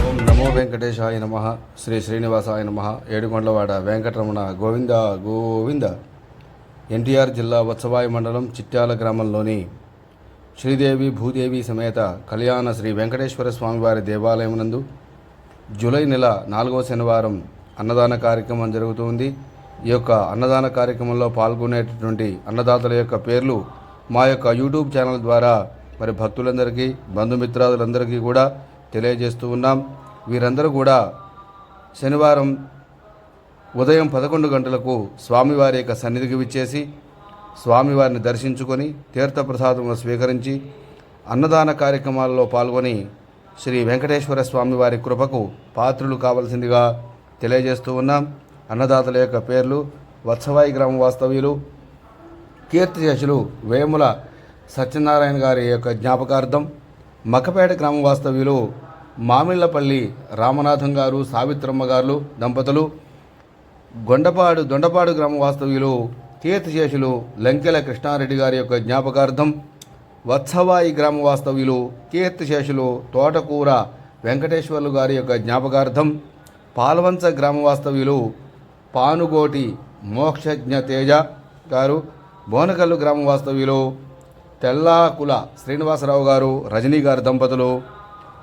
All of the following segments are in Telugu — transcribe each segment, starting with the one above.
ఓం నమో వెంకటేశాయ నమ. శ్రీ శ్రీనివాసాయ నమ. ఏడుకొండలవాడ వెంకటరమణ గోవింద గోవింద. ఎన్టీఆర్ జిల్లా వత్సవాయి మండలం చిట్యాల గ్రామంలోని శ్రీదేవి భూదేవి సమేత కళ్యాణ శ్రీ వెంకటేశ్వర స్వామివారి దేవాలయం నందు జూలై నెల నాలుగవ శనివారం అన్నదాన కార్యక్రమం జరుగుతుంది ఈ యొక్క అన్నదాన కార్యక్రమంలో పాల్గొనేటటువంటి అన్నదాతల యొక్క పేర్లు మా యొక్క యూట్యూబ్ ఛానల్ ద్వారా మరి భక్తులందరికీ బంధుమిత్రాదులందరికీ కూడా తెలియజేస్తూ ఉన్నాం. వీరందరూ కూడా శనివారం ఉదయం పదకొండు గంటలకు స్వామివారి యొక్క సన్నిధికి విచ్చేసి స్వామివారిని దర్శించుకొని తీర్థప్రసాదములు స్వీకరించి అన్నదాన కార్యక్రమాల్లో పాల్గొని శ్రీ వెంకటేశ్వర స్వామివారి కృపకు పాత్రులు కావలసిందిగా తెలియజేస్తూ ఉన్నాం. అన్నదాతల యొక్క పేర్లు వత్సవాయి గ్రామ వాస్తవ్యులు కీర్తిశేషులు వేముల సత్యనారాయణ గారి యొక్క జ్ఞాపకార్థం మకపేట గ్రామ వాస్తవ్యులు మామిళ్ళపల్లి రామనాథం గారు సావిత్రమ్మ గారు దంపతులు గొండపాడు దొండపాడు గ్రామ వాస్తవ్యులు కీర్తిశేషులు లంకెల కృష్ణారెడ్డి గారి యొక్క జ్ఞాపకార్థం వత్సవాయి గ్రామ వాస్తవ్యులు కీర్తిశేషులు తోటకూర వెంకటేశ్వర్లు గారి యొక్క జ్ఞాపకార్థం పాల్వంచ గ్రామ వాస్తవ్యులు పానుగోటి మోక్షజ్ఞ తేజ గారు బోనకల్లు గ్రామ వాస్తవ్యులు తెల్లాకుల శ్రీనివాసరావు గారు రజనీ గారు దంపతులు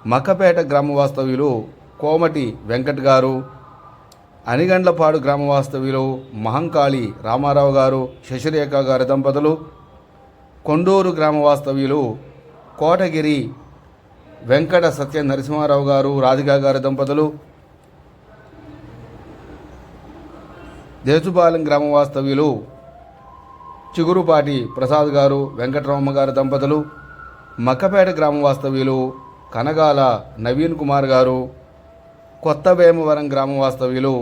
మక్కపేట గ్రామ వాస్తవ్యులు కోమటి వెంకట్ గారు అనిగండ్లపాడు గ్రామ వాస్తవ్యులు మహంకాళి రామారావు గారు శశిరేఖ గారి దంపతులు కొండూరు గ్రామ వాస్తవ్యులు కోటగిరి వెంకట సత్య నరసింహారావు గారు రాధికా గారి దంపతులు దేశుపాలెం గ్రామ వాస్తవ్యులు చిగురుపాటి ప్రసాద్ గారు వెంకటరామమ్మ గారు దంపతులు మక్కపేట గ్రామ వాస్తవ్యులు కనగాల నవీన్ కుమార్ గారు కొత్త భీమవరం గ్రామ వాస్తవ్యులు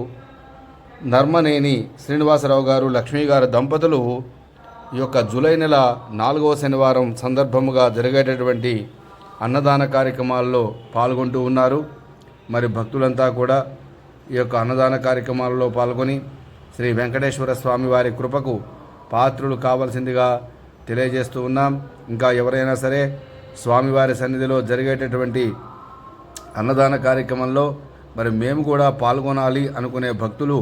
నర్మనేని శ్రీనివాసరావు గారు లక్ష్మీ గారు దంపతులు ఈ యొక్క జూలై నెల నాలుగవ శనివారం సందర్భముగా జరిగేటటువంటి అన్నదాన కార్యక్రమాల్లో పాల్గొంటూ ఉన్నారు. మరి భక్తులంతా కూడా ఈ యొక్క అన్నదాన కార్యక్రమాలలో పాల్గొని శ్రీ వెంకటేశ్వర స్వామి వారి కృపకు పాత్రులు కావాల్సిందిగా తెలియజేస్తూ ఉన్నాం. ఇంకా ఎవరైనా సరే స్వామివారి సన్నిధిలో జరిగేటటువంటి అన్నదాన కార్యక్రమంలో మరి మేము కూడా పాల్గొనాలి అనుకునే భక్తులు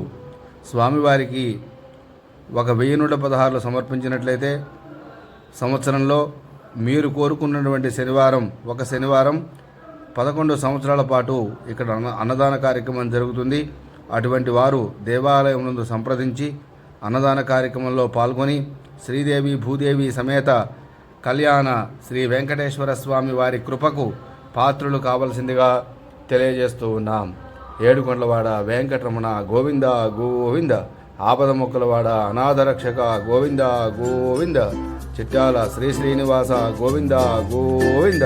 స్వామివారికి ఒక వెయ్యి నూట పదహారులు సమర్పించినట్లయితే సంవత్సరంలో మీరు కోరుకున్నటువంటి శనివారం ఒక శనివారం పదకొండు సంవత్సరాల పాటు ఇక్కడ అన్న అన్నదాన కార్యక్రమం జరుగుతుంది. అటువంటి వారు దేవాలయం నందు సంప్రదించి అన్నదాన కార్యక్రమంలో పాల్గొని శ్రీదేవి భూదేవి సమేత కళ్యాణ శ్రీ వెంకటేశ్వర స్వామి వారి కృపకు పాత్రులు కావలసిందిగా తెలియజేస్తూ ఉన్నాం. ఏడుకొండలవాడ వెంకటరమణ గోవింద గోవింద ఆపద మొక్కలవాడ అనాథరక్షక గోవింద గోవింద చిట్టాల శ్రీ శ్రీనివాస గోవింద గోవింద.